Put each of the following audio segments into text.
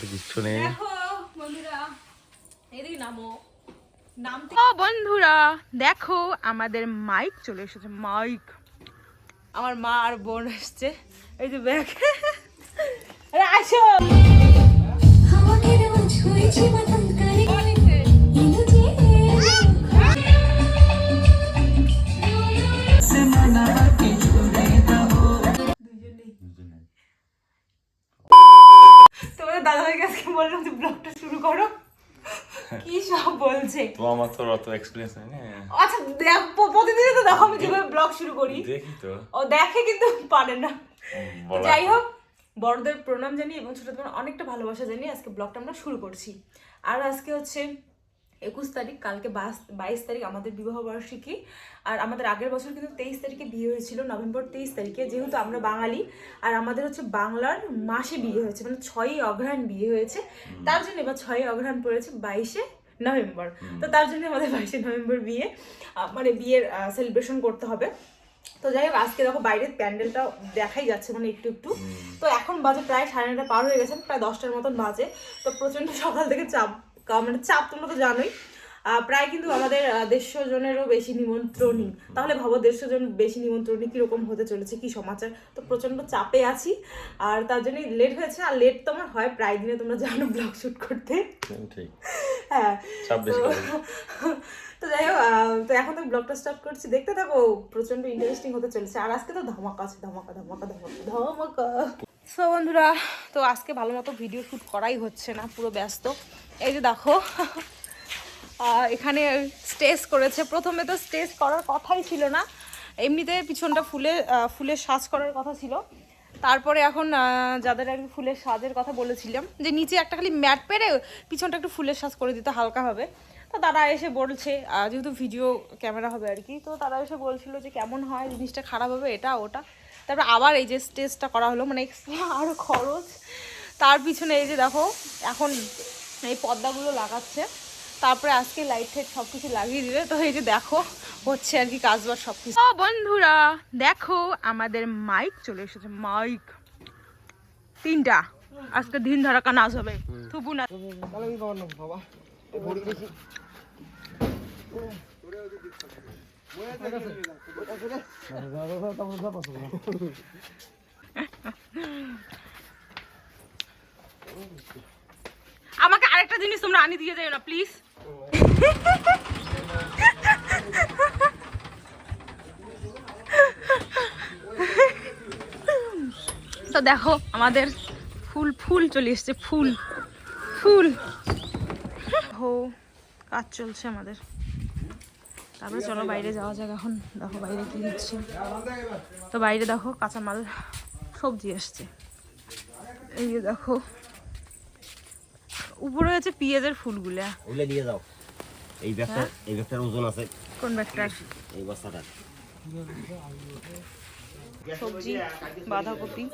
তো কিচ্ছু নেই। দেখো বন্ধুরা এদিকে নামো। নামতে ও বন্ধুরা দেখো আমাদের মাইক চলে এসেছে মাইক। আমার মা আর বোন এসছে। এই যে ব্যাগ। আরে আসো। তোমাদের দাদা কাছে বললাম যে ব্লগটা শুরু করো। কি সব বলছে? তো আমার তো অত এক্সপিরিয়েন্স নেই আচ্ছা দেখ প্রতিদিন প্রতিদিনই তো দেখো আমি যেভাবে ব্লগ শুরু করি। দেখি তো। ও দেখে কিন্তু পারে না। যাই হোক বড়দের প্রণাম জানি এবং ছোটদের অনেকটা ভালোবাসা জানি আজকে ব্লগটা আমরা শুরু করছি। আর আজকে হচ্ছে একুশ তারিখ কালকে বাইশ- বাইশ তারিখ আমাদের বিবাহ বার্ষিকী। আর আমাদের আগের বছর কিন্তু তেইশ তারিখে বিয়ে হয়েছিল নভেম্বর তেইশ তারিখে। যেহেতু আমরা বাঙালি আর আমাদের হচ্ছে বাংলার মাসে বিয়ে হয়েছে মানে ছয়ই অঘ্রাণ বিয়ে হয়েছে। তার জন্য এবার ছয়ই অঘ্রাণ পড়েছে বাইশে নভেম্বর। তো তার জন্য আমাদের বাইশে নভেম্বর বিয়ে মানে বিয়ের সেলিব্রেশন করতে হবে। তো যাই হোক আজকে দেখো বাইরের প্যান্ডেলটা দেখাই যাচ্ছে মানে একটু একটু। তো এখন বাজে প্রায় সাড়ে নটা পার হয়ে গেছে প্রায় দশটার মতন বাজে। তো প্রচণ্ড সকাল থেকে চাপ। মানে চাপ তোমরা তো জানোই। প্রায় কিন্তু আমাদের দেড়শো জনেরও বেশি নিমন্ত্রণী। তাহলে ভাবো দেড়শো জন বেশি নিমন্ত্রণী কীরকম হতে চলেছে কি সমাচার? তো প্রচণ্ড চাপে আছি। আর তার জন্যই লেট হয়েছে আর লেট তোমার হয় প্রায় দিনে তোমরা জানো ব্লগ শুট করতে। হ্যাঁ করে। তো যাই হোক আহ, তো এখন তো ব্লগটা স্টার্ট করছি। দেখতে থাকো প্রচণ্ড ইন্টারেস্টিং হতে চলেছে। আর আজকে তো ধামাকা আছে ধামাকা ধামাকা ধামাকা ধামাকা। সো বন্ধুরা তো আজকে ভালো মতো ভিডিও শ্যুট করাই হচ্ছে না পুরো ব্যস্ত। এই যে দেখো। এখানে স্টেজ করেছে। প্রথমে তো স্টেজ করার কথাই ছিল না। এমনিতে পিছনটা ফুলে ফুলের সাজ করার কথা ছিল। তারপরে এখন যাদের আর ফুলের সাজের কথা বলেছিলাম, যে নিচে একটা খালি ম্যাট পেরে পিছনটা একটু ফুলের সাজ করে দিতে হালকা হবে। তো তারা এসে বলছে যেহেতু ভিডিও ক্যামেরা হবে আর কি, তো তারা এসে বলছিল যে কেমন হয়, জিনিসটা খারাপ হবে, এটা, ওটা। তারপর আবার এই যে স্টেজটা করা হলো মানে এক্সট্রা আরও খরচ। তার পিছনে এই যে দেখো, এখন এই পর্দাগুলো লাগাচ্ছে। তারপরে আজকে লাইট টাইট সব কিছু লাগিয়ে দিলে। তো এই যে দেখো হচ্ছে আর কি কাজবাজ সব কিছু বন্ধুরা দেখো আমাদের মাইক চলে এসেছে। মাইক তিনটা। আজকে দিন ধারাকা নাচ হবে। থুবু না। আমাকে আরেকটা জিনিস তোমরা আনি দিয়ে যাও না প্লিজ তো দেখো, আমাদের ফুল ফুল চলে এসছে, ফুল ফুল। হো কাজ চলছে আমাদের। তারপরে চলো বাইরে যাওয়া যাক এখন। দেখো বাইরে কি হচ্ছে। তো বাইরে দেখো কাঁচামাল সবজি আসছে। এই দেখো উপরে হচ্ছে পেঁয়াজের ফুলগুলা। ওগুলো নিয়ে যাও এই ব্যাগটা এই ব্যাগটার ওজন আছে। কোন ব্যাগটার? এই বস্তাটার। সবজি বাঁধাকপি।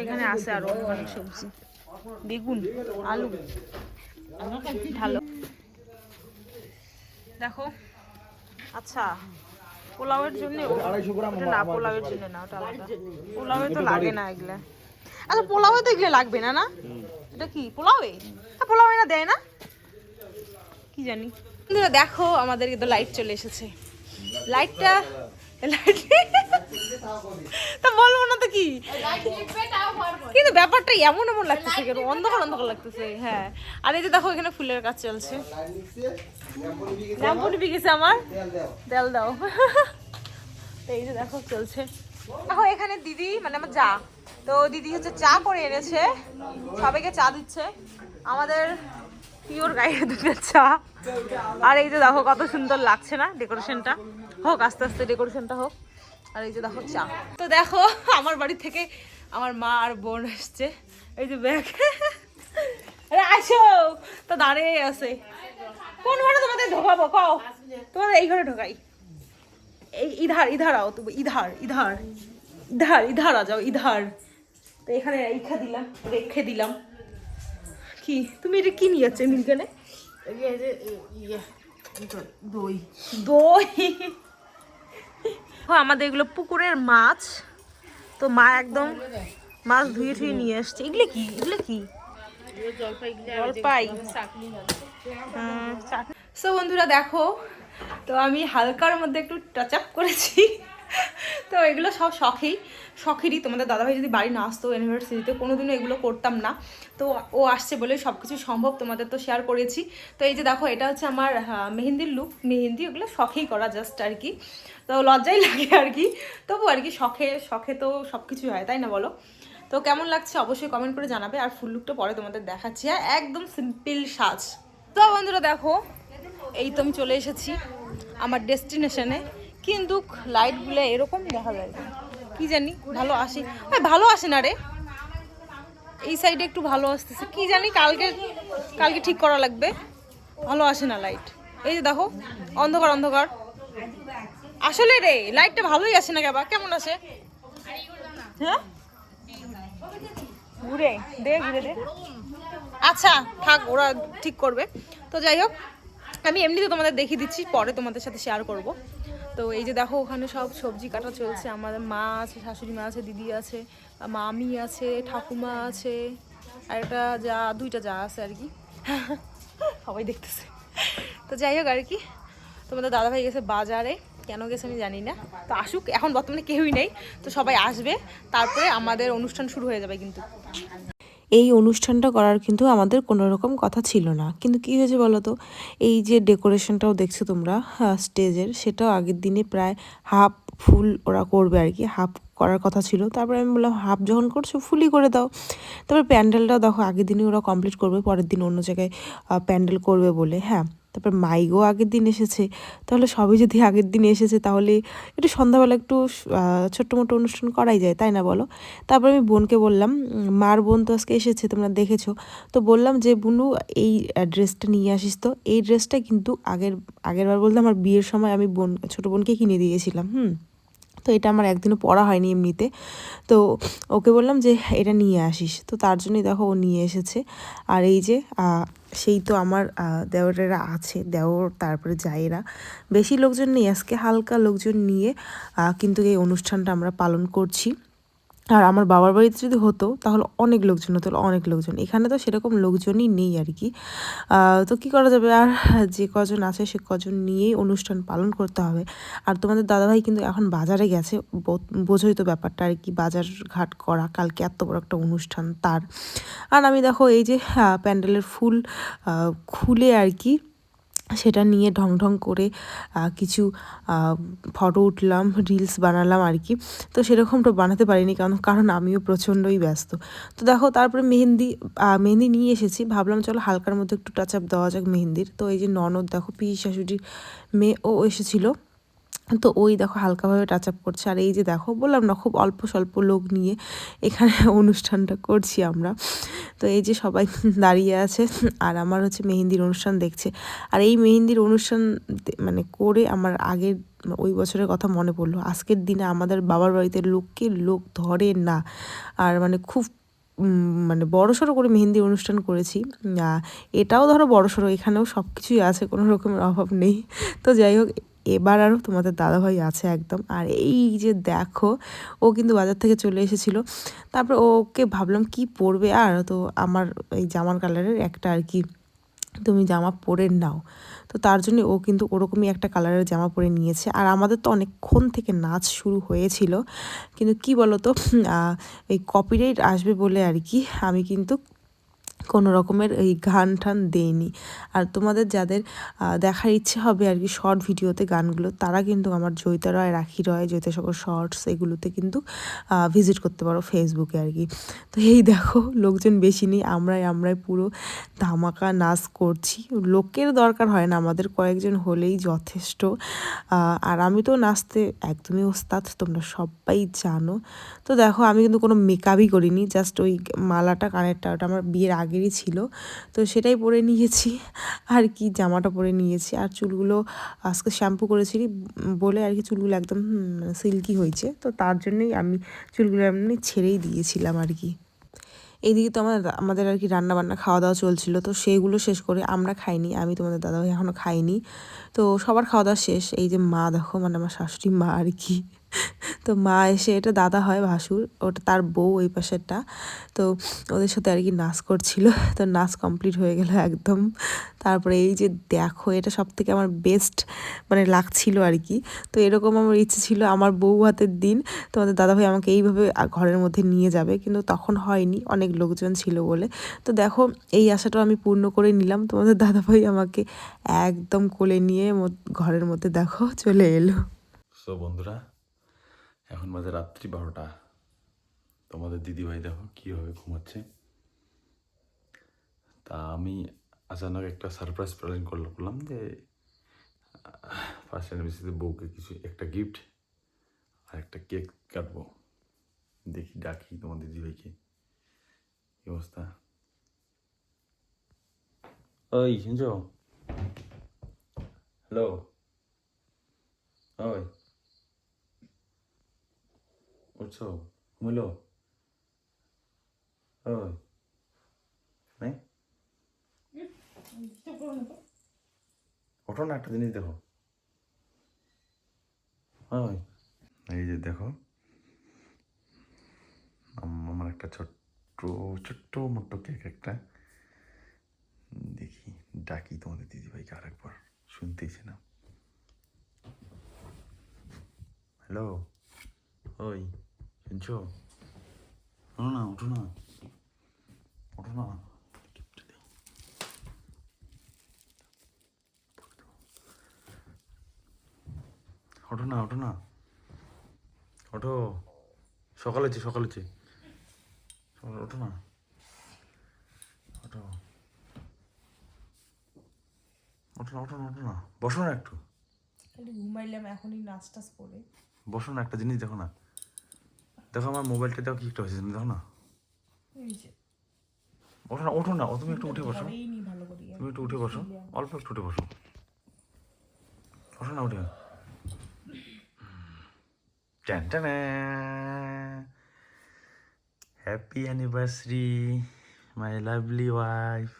এখানে আছে আরও অনেক সবজি। বেগুন আলু। ভালো। দেখো। আচ্ছা পোলাওয়ের জন্য ওটা না পোলাওয়ের জন্য না ওটা আলাদা। পোলাওয়ে তো লাগে না এগুলা। আচ্ছা পোলাওয়ে তো এগুলো লাগবে না না? এটা কি পোলাওয়ে? পোলাওয়ে না দেয় না? কি জানি। বন্ধুরা, দেখো আমাদের কিন্তু লাইট চলে এসেছে। লাইটটা লাইট তা বলব না তো কি? কিন্তু ব্যাপারটা এমন এমন লাগতেছে কেন? অন্ধকার অন্ধকার লাগতেছে হ্যাঁ। আর এই যে দেখো এখানে ফুলের কাজ চলছে। গেছে আমার। দেল দাও। এই যে দেখো চলছে। দেখো এখানে দিদি মানে আমার যা। তো দিদি হচ্ছে চা করে এনেছে। সবাইকে চা দিচ্ছে। আমাদের পিওর গায়ে দুধের চা। আর এই যে দেখো কত সুন্দর লাগছে না ডেকোরেশনটা। হোক, আস্তে আস্তে ডেকোরেশনটা হোক। আর এই যে দেখো চা। তো দেখো, আমার বাড়ি থেকে আমার মা আর বোন এসছে। এই যে ব্যাগ। আসো। তো দাঁড়িয়ে আছে। কোন ঘরে তোমাদের ঢোকাবো? কও। তোমাদের এই ঘরে ঢোকাই। এই ইধার ইধার আও তুমি। ইধার ইধার। ইধার ইধার আ যাও, ইধার। তো এখানে রেখে দিলাম রেখে দিলাম। কি? তুমি এটা কি নিয়ে যাচ্ছ মিলকানে দই। দই? আমাদের এগুলো পুকুরের মাছ। তো মা একদম মাছ ধুয়ে ধুয়ে নিয়ে আসছে। এগুলো কি? এগুলো কি? জলপাই। সো বন্ধুরা দেখো তো আমি হালকার মধ্যে একটু টাচ আপ করেছি। তো এগুলো সব শখেই, শখেরই। তোমাদের দাদাভাই যদি বাড়ি না আসতো ইউনিভার্সিটিতে কোনো দিনও এগুলো করতাম না। তো ও আসছে বলে সব কিছু সম্ভব, তোমাদের তো শেয়ার করেছি। তো এই যে দেখো, এটা হচ্ছে আমার মেহেন্দির লুক মেহেন্দি ওগুলো শখেই করা জাস্ট আর কি তো লজ্জাই লাগে আর কি তবু আর কি শখে শখে তো সব কিছুই হয়, তাই না বলো? তো কেমন লাগছে অবশ্যই কমেন্ট করে জানাবে। আর ফুল লুকটা পরে তোমাদের দেখাচ্ছি। আর একদম সিম্পল সাজ। তো বন্ধুরা দেখো, এই তো আমি চলে এসেছি আমার ডেস্টিনেশনে কিন্তু লাইটগুলো এরকম দেখা যায়। কি জানি, ভালো আসে। আরে ভালো আসে না রে। এই সাইডে একটু ভালো আসতেছে। কি জানি, কালকে কালকে ঠিক করা লাগবে। ভালো আসে না লাইট এই যে দেখো, অন্ধকার অন্ধকার। আসলে রে লাইটটা ভালোই আসে না কেবা কেমন আসে? হ্যাঁ? ঘুরে, দে ঘুরে, দে। আচ্ছা থাক, ওরা ঠিক করবে। তো যাই হোক, আমি এমনিতে তোমাদের দেখিয়ে দিচ্ছি, পরে তোমাদের সাথে শেয়ার করব। তো এই যে দেখো, ওখানে সব সবজি কাটা চলছে। আমাদের মা আছে, শাশুড়ি মা আছে, দিদি আছে মামি আছে, ঠাকুমা আছে, আর একটা যা, দুইটা যা আছে আর কি। সবাই দেখতেছে। তো যাই হোক আর কি, তোমাদের দাদাভাই গেছে বাজারে। কেন গেছে আমি জানি না। তো আসুক, এখন বর্তমানে কেউই নেই। তো সবাই আসবে, তারপরে আমাদের অনুষ্ঠান শুরু হয়ে যাবে কিন্তু। এই অনুষ্ঠানটা করার কিন্তু আমাদের কোনো রকম কথা ছিল না। কিন্তু কি হয়েছে বলো তো? এই যে ডেকোরেশনটাও দেখছ তোমরা স্টেজের, সেটাও আগের দিনে প্রায় হাফ ফুল ওরা করবে আর কি, হাফ করার কথা ছিল। তারপরে আমি বললাম, হাফ যখন করছ, ফুলই করে দাও। তারপর প্যান্ডেলটাও দেখো, আগের দিনে ওরা কমপ্লিট করবে, পরের দিন অন্য জায়গায় প্যান্ডেল করবে বলে হ্যাঁ। তারপর মাইগো আগের দিন এসেছে। তাহলে সবই যদি আগের দিন এসেছে, তাহলে একটু সন্ধ্যাবেলা একটু ছোট্ট মোটো অনুষ্ঠান করাই যায়, তাই না বলো? তারপর আমি বোনকে বললাম, মার বোন তো আজকে এসেছে, তোমরা দেখেছ। তো বললাম যে, বুনু, এই ড্রেসটা নিয়ে আসিস তো। এই ড্রেসটা কিন্তু আগের, আগেরবার বলতে আমার বিয়ের সময় আমি বোন, ছোটো বোনকে কিনে দিয়েছিলাম, হুম? তো এটা আমার একদিনও পড়া হয়নি এমনিতে। তো ওকে বললাম যে, এটা নিয়ে আসিস। তো তার জন্যই দেখো ও নিয়ে এসেছে। আর এই যে সেই তো আমার দেওরেরা আছে। দেওর, তারপরে যায়েরা বেশি লোকজন নেই। আজকে হালকা লোকজন নিয়ে কিন্তু এই অনুষ্ঠানটা আমরা পালন করছি। আর আমার বাবার বাড়িতে যদি হতো, তাহলে অনেক লোকজন হতো, অনেক লোকজন। এখানে তো সেরকম লোকজনই নেই আর কি। তো কি করা যাবে? আর যে কজন আছে, সে কজন নিয়েই অনুষ্ঠান পালন করতে হবে। আর তোমাদের দাদাভাই কিন্তু এখন বাজারে গেছে। বোঝোই তো ব্যাপারটা আর কি বাজার ঘাট করা, কালকে এত বড় একটা অনুষ্ঠান তার। আর আমি দেখো এই যে প্যান্ডেলের ফুল খুলে আর কি সেটা নিয়ে ঢং ঢং করে কিছু ফটো উঠলাম রিলস বানালাম আর কি। তো সেরকম তো বানাতে পারিনি কারণ কারণ আমিও প্রচণ্ডই ব্যস্ত। তো দেখো, তারপরে মেহেন্দি মেহেন্দি নিয়ে এসেছি। ভাবলাম চলো হালকার মধ্যে একটু টাচ আপ দেওয়া যাক মেহেন্দির। তো এই যে ননদ, দেখো পিসি শাশুড়ির মেয়ে ও এসেছিল। তো ওই দেখো হালকাভাবে টাচ আপ করছে। আর এই যে দেখো, বললাম না, খুব অল্প স্বল্প লোক নিয়ে এখানে অনুষ্ঠানটা করছি আমরা। তো এই যে সবাই দাঁড়িয়ে আছে, আর আমার হচ্ছে মেহেন্দির অনুষ্ঠান দেখছে। আর এই মেহেন্দির অনুষ্ঠান মানে করে আমার আগের, ওই বছরের কথা মনে পড়ল। আজকের দিনে আমাদের বাবার বাড়িতে লোককে লোক ধরে না। আর মানে খুব মানে বড় সড়ো করে মেহেন্দি অনুষ্ঠান করেছি। এটাও ধরো বড় সড়ো এখানেও সব কিছুই আছে, কোনো রকমের অভাব নেই। তো যাই হোক এবার আরও তোমাদের দাদাভাই আছে একদম। আর এই যে দেখো, ও কিন্তু বাজার থেকে চলে এসেছিল। তারপর ওকে ভাবলাম কি পরবে? আর তো আমার এই জামার কালারের একটা আর কি, তুমি জামা পরে নাও। তো তার জন্য ও কিন্তু ওরকমই একটা কালারের জামা পরে নিয়েছে। আর আমাদের তো অনেকক্ষণ থেকে নাচ শুরু হয়েছিল। কিন্তু কি বলতো এই কপিরাইট আসবে বলে আর কি, আমি কিন্তু কোনো রকমের এই গান টান দেইনি। আর তোমাদের যাদের দেখার ইচ্ছে হবে আর কি শর্ট ভিডিওতে গানগুলো, তারা কিন্তু আমার জয়িতা রয়, রাখি রয়, জয়িতা সকল শর্টস এগুলোতে কিন্তু ভিজিট করতে পারো ফেসবুকে আর কি। তো এই দেখো, লোকজন বেশি নেই, আমরাই আমরাই পুরো ধামাকা নাচ করছি। লোকের দরকার হয় না, আমাদের কয়েকজন হলেই যথেষ্ট। আর আমি তো নাচতে একদমই ওস্তাদ, তোমরা সবাই জানো। তো দেখো, আমি কিন্তু কোনো মেকআপই করিনি জাস্ট ওই মালাটা কানেরটা, ওটা আমার বিয়ের আগেরই ছিল। তো সেটাই পরে নিয়েছি, আর কি জামাটা পরে নিয়েছি। আর চুলগুলো আজকে শ্যাম্পু করেছি বলে আর কি চুলগুলো একদম সিল্কি হয়েছে। তো তার জন্যই আমি চুলগুলো এমনি ছেড়েই দিয়েছিলাম আর কি। এইদিকে তো আমাদের আমাদের আর কি রান্না বান্না খাওয়া দাওয়া চলছিল। তো সেইগুলো শেষ করে আমরা খাইনি, আমি তোমাদের দাদাভাই এখনও খাইনি। তো সবার খাওয়া দাওয়া শেষ, এই যে মা দেখো মানে আমার শাশুড়ি মা আর কি। তো মা এসে এটা দাদা হয় ভাসুর, ওটা তার বউ ওই পাশেরটা। তো ওদের সাথে আর কি নাচ করছিল, তো নাচ কমপ্লিট হয়ে গেল একদম। তারপরে এই যে দেখো, এটা সব থেকে আমার বেস্ট মানে লাগছিল আর কি। তো এরকম আমার ইচ্ছে ছিল আমার বউ হাতের দিন তোমাদের দাদাভাই আমাকে এইভাবে ঘরের মধ্যে নিয়ে যাবে, কিন্তু তখন হয়নি, অনেক লোকজন ছিল বলে। তো দেখো, এই আশাটাও আমি পূর্ণ করে নিলাম তোমাদের দাদাভাই আমাকে একদম কোলে নিয়ে ঘরের মধ্যে দেখো, চলে এলো। সো বন্ধুরা এখন বাজে রাত্রি বারোটা। তোমাদের দিদিভাই দেখো কীভাবে ঘুমাচ্ছে। তা আমি আচানক একটা সারপ্রাইজ প্ল্যান করলাম করলাম যে ফার্স্ট অ্যানিভার্সারিতে বউকে কিছু একটা গিফট আর একটা কেক কাটবো। দেখি, ডাকি তোমার দিদিভাইকে। কি অবস্থা? ওই, শুনছো? হ্যালো ওই। উঠছো ঘুমিলো ওই নাই ওঠো না একটা জিনিস দেখো ওই এই যে দেখো আম- আমার একটা ছোট্ট ছোট্ট মোট্ট কেক একটা দেখি ডাকি তোমাদের দিদিভাইকে আরেকবার শুনতেইছে না হ্যালো ওই শুনছো শোনো না ওঠো না ওঠো না ওঠো না ওঠো না ওঠো সকালে হচ্ছে সকালে হচ্ছে ওঠো না। ওঠো ওঠো না ওঠো না ওঠো না। বসো না একটু। ঘুমাইলাম এখনই নাচ টাচ করে। বসো না একটা জিনিস দেখো না। দেখো আমার মোবাইলটা দেখো কি একটা হয়েছে দেখো না? ওঠো না ওঠো না ও তুমি একটু উঠে বসো। তুমি একটু উঠে বসো অল্প একটু উঠে বসো। ওঠো না উঠে। Happy anniversary my lovely wife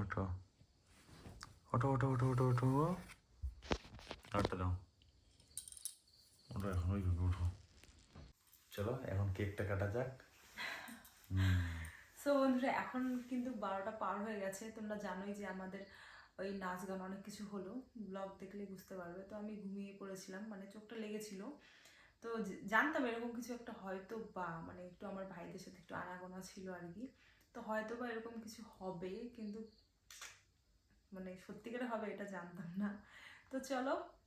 ওঠো। ওঠো ওঠো ওঠো ওঠো ওঠো। ওঠো দাও ওঠো এখন ওইভাবে ওঠো চলো, এখন কেকটা কাটা যাক। সো বন্ধুরা, এখন কিন্তু বারোটা পার হয়ে গেছে। তোমরা জানোই যে আমাদের ওই নাচ গান অনেক কিছু হলো। ব্লগ দেখলে বুঝতে পারবে। তো আমি ঘুমিয়ে পড়েছিলাম মানে চোখটা লেগেছিল। তো জানতাম এরকম কিছু একটা হয়তো বা মানে একটু আমার ভাইদের সাথে একটু আনাগোনা ছিল আর কি। তো হয়তো বা এরকম কিছু হবে, কিন্তু মানে সত্যিকারে হবে এটা জানতাম না। তো চলো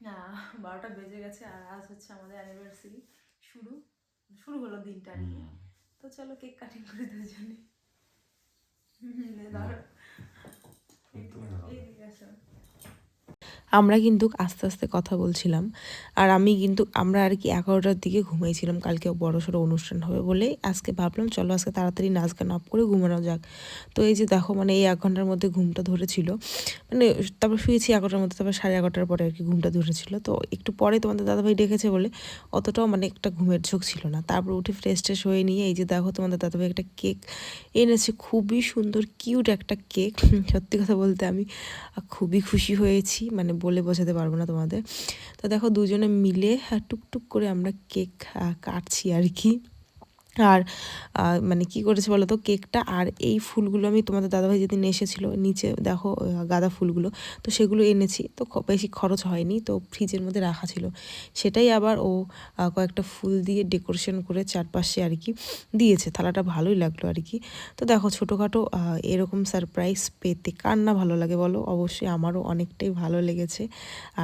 বারোটা বেজে গেছে আর আজ হচ্ছে আমাদের অ্যানিভার্সারি শুরু শুরু হলো দিনটা আর কি। তো চলো কেক কাটিং করে দুজনে। দাঁড়ো এই দিকে আসো। আমরা কিন্তু আস্তে আস্তে কথা বলছিলাম। আর আমি কিন্তু, আমরা আর কি এগারোটার দিকে ঘুমাইছিলাম। কালকে বড় সড়ো অনুষ্ঠান হবে বলে আজকে ভাবলাম, চলো আজকে তাড়াতাড়ি নাচ গান অফ করে ঘুমানো যাক। তো এই যে দেখো মানে এই এক ঘণ্টার মধ্যে ঘুমটা ধরেছিল। মানে তারপর শুয়েছি এগারোটার মধ্যে, তারপর সাড়ে এগারোটার পরে আর কি ঘুমটা ধরেছিল। তো একটু পরে তোমাদের দাদাভাই ডেকেছে বলে অতটাও মানে একটা ঘুমের ঝোঁক ছিল না। তারপর উঠে ফ্রেশ ট্রেশ হয়ে নিয়ে এই যে দেখো, তোমাদের দাদাভাই একটা কেক এনেছে। খুবই সুন্দর কিউট একটা কেক। সত্যি কথা বলতে আমি খুবই খুশি হয়েছি। মানে বলে বোঝাতে পারব না তোমাদের। তো দেখো দুজনে মিলে আহ, টুকটুক করে আমরা কেক কাটছি আর কি। আর মানে কি করেছে বলো তো? কেকটা আর এই ফুলগুলো আমি তোমাদের দাদাভাই যেদিন এসেছিল, নিচে দেখো গাঁদা ফুলগুলো, তো সেগুলো এনেছি। তো বেশি খরচ হয়নি, তো ফ্রিজের মধ্যে রাখা ছিল। সেটাই আবার ও কয়েকটা ফুল দিয়ে ডেকোরেশন করে চারপাশে আর কি দিয়েছে। থালাটা ভালোই লাগল আর কি। তো দেখো ছোটোখাটো এরকম সারপ্রাইজ পেতে কার না ভালো লাগে বলো? অবশ্যই আমারও অনেকটাই ভালো লেগেছে।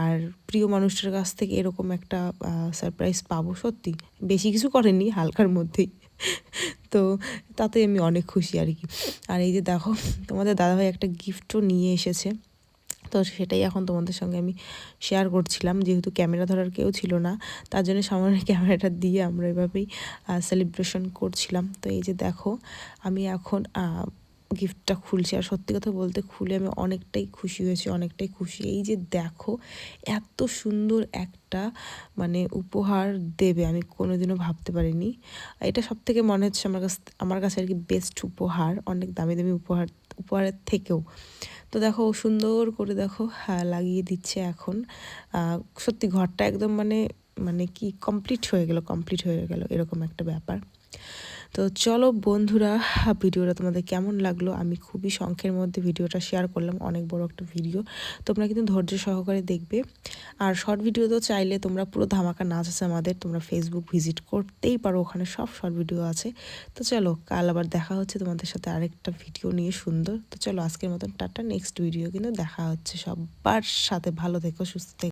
আর প্রিয় মানুষটার কাছ থেকে এরকম একটা সারপ্রাইজ পাবো, সত্যি। বেশি কিছু করেনি, হালকার মধ্যেই। তো তাতে আমি অনেক খুশি আর কি। আর এই যে দেখো, তোমাদের দাদাভাই একটা গিফটও নিয়ে এসেছে। তো সেটাই এখন তোমাদের সঙ্গে আমি শেয়ার করছিলাম। যেহেতু ক্যামেরা ধরার কেউ ছিল না, তার জন্য সামনে ক্যামেরাটা দিয়ে আমরা এভাবেই সেলিব্রেশন করছিলাম। তো এই যে দেখো, আমি এখন গিফটটা খুলছি। আর সত্যি কথা বলতে খুলে আমি অনেকটাই খুশি হয়েছি, অনেকটাই খুশি। এই যে দেখো, এত সুন্দর একটা মানে উপহার দেবে, আমি কোনোদিনও ভাবতে পারিনি। এটা সব থেকে মনে হচ্ছে আমার কাছে আমার কাছে আর কি বেস্ট উপহার, অনেক দামি দামি উপহার, উপহারের থেকেও। তো দেখো সুন্দর করে দেখো হ্যাঁ লাগিয়ে দিচ্ছে এখন। সত্যি ঘরটা একদম মানে মানে কি কমপ্লিট হয়ে গেল কমপ্লিট হয়ে গেল, এরকম একটা ব্যাপার। তো চলো বন্ধুরা, ভিডিওটা তোমাদের কেমন লাগল? আমি খুবই শঙ্খের মধ্যে ভিডিওটা শেয়ার করলাম, অনেক বড় একটা ভিডিও তোমরা কিন্তু ধৈর্য সহকারে দেখবে। আর শর্ট ভিডিও তো চাইলে তোমরা পুরো ধামাকা নাচ আছে আমাদের, তোমরা ফেসবুক ভিজিট করতেই পারো, ওখানে সব শর্ট ভিডিও আছে। তো চলো, কাল আবার দেখা হচ্ছে তোমাদের সাথে আরেকটা ভিডিও নিয়ে সুন্দর। তো চলো, আজকের মতন টাটা নেক্সট ভিডিও কিন্তু দেখা হচ্ছে। সবার সাথে ভালো থেকো, সুস্থ থেকো।